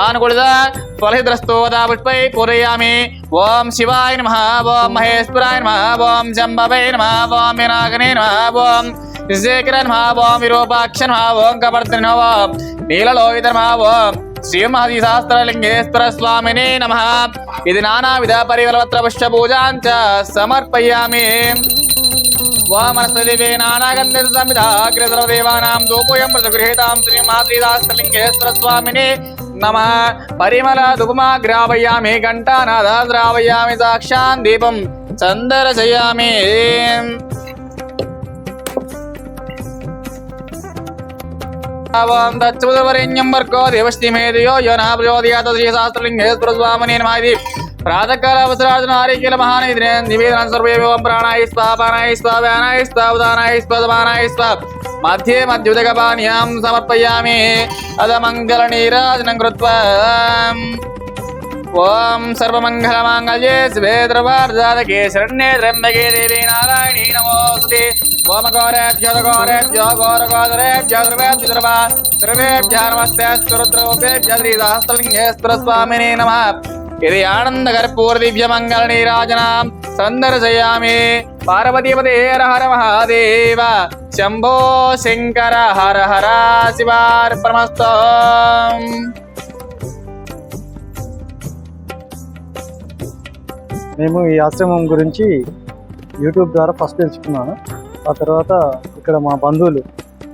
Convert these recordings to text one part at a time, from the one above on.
ఆనుకూలత ఫలహిద్రస్తోదాపుష్పై పూరయామి. ఓం శివాయ నమ ఓం మహేశ్వరాయ నమ ఓం జంబవై నమ ఓం వినాగనే నమ ఓం విశేఖర నమ ఓం విరూపాక్ష నమ ఓం కవర్ధన నమ ఓం నీలలోహిత నమ ఓం శ్రీమహది శాస్త్రలింగేశ్వర స్వామినే నమ. ఇది నానావిధ పరివలవత్ర పుష్ప పూజాంచ సమర్పయామి. వామనస్తదివే నానాగంధ సమిధాగ్రసర్వదేవానాం దూపోయం ప్రతిగృహీతాం శ్రీ మాతృదాస్తలింగేశ్వర స్వామిని నమ. పరిమళ దుగుమాగ్రావయామి ఘంటానాదాద్రావయామి సాక్షాన్ దీపం చందరచయామి దచ్చవరేణ్యం వర్గో దేవస్థిమేదియో యో నా ప్రచోదయాత శ్రీ శాస్త్రలింగేశ్వర స్వామిని నమ ఇది. ప్రాతకాల అవసరాజన ఆరోగ్య మహానిధి నివేదన సర్వేవం ప్రాణాయ స్వా పానాయ స్వా వ్యానాయ స్వా ఉదానాయ స్వా సమానాయ స్వా మధ్యే మధ్యుదగపానీయం సమర్పయామి. అదమంగళ నీరాజనం కృత్వా. ఓం సర్వమంగళమాంగళ్యే శివే ద్రవార్జాతకే శరణ్యే త్రంబకే దేవి నారాయణీ నమోస్తుతే ఓం ఘోరేభ్యో ఘోరేభ్యో ఘోర ఘోరేభ్యో ధ్రువేభ్య ధ్రువ ధ్రువేభ్య నమస్తే స్తురుద్రవోభ్య సహస్రలింగేశ్వర స్వామినే నమ. ఇది ఆనంద కర్పూర మంగళ నీరాజనాం సందర్శయామి పార్వతీపదే హర హర మహాదేవ శంభో శంకర హర హర శివార్పణమస్తో మేము ఈ ఆశ్రమం గురించి యూట్యూబ్ ద్వారా ఫస్ట్ తెలుసుకున్నాను. ఆ తర్వాత ఇక్కడ మా బంధువులు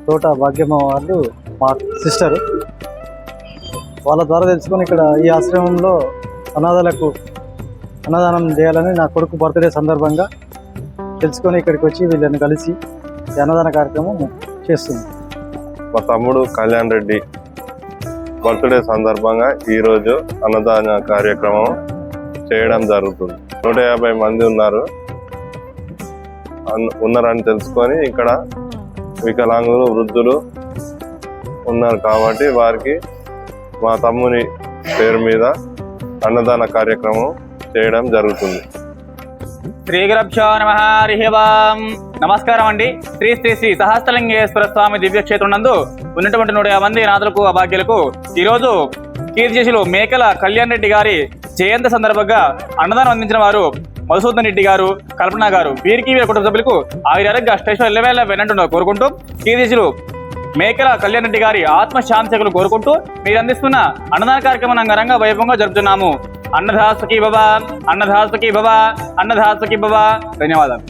తోట భాగ్యమ్మ వాళ్ళు మా సిస్టరు వాళ్ళ ద్వారా తెలుసుకొని ఇక్కడ ఈ ఆశ్రమంలో అనాథలకు అన్నదానం చేయాలని నా కొడుకు బర్త్డే సందర్భంగా తెలుసుకొని ఇక్కడికి వచ్చి వీళ్ళని కలిసి అన్నదాన కార్యక్రమం చేస్తుంది. మా తమ్ముడు కళ్యాణ్ రెడ్డి బర్త్డే సందర్భంగా ఈరోజు అన్నదాన కార్యక్రమం చేయడం జరుగుతుంది. నూట యాభై మంది ఉన్నారు. అన్- ఉన్నారని తెలుసుకొని ఇక్కడ వికలాంగులు వృద్ధులు ఉన్నారు కాబట్టి వారికి మా తమ్ముని పేరు మీద అన్నదాన కార్యక్రమం చేయడం జరుగుతుంది. శ్రీ గురభ్యో నమ నమస్కారం అండి. శ్రీ శ్రీ శ్రీ సహస్రలింగేశ్వర స్వామి దివ్యక్షేత్రం నందు ఉన్నటువంటి నూట మంది నాథులకు అభాగ్యులకు ఈరోజు కీర్తిశిలు మేకల కళ్యాణ్ రెడ్డి గారి జయంతి సందర్భంగా అన్నదానం అందించిన వారు మధుసూదన్ రెడ్డి గారు కల్పన గారు వీరికి వీరి కుటుంబ సభ్యులకు ఆయురారోగ్య స్టేషన్ ఎల్లవేళ వినంటున్నారు కోరుకుంటూ కీర్తిశిలు మేకల కళ్యాణ్ రెడ్డి గారి ఆత్మశాంతికులు కోరుకుంటూ మీరు అందిస్తున్న అన్నదాన కార్యక్రమం అంగరంగ వైభవంగా జరుపుతున్నాము. అన్నదాసకి భవ అన్నదాసకి భవ అన్నదాసకి భవ ధన్యవాదాలు.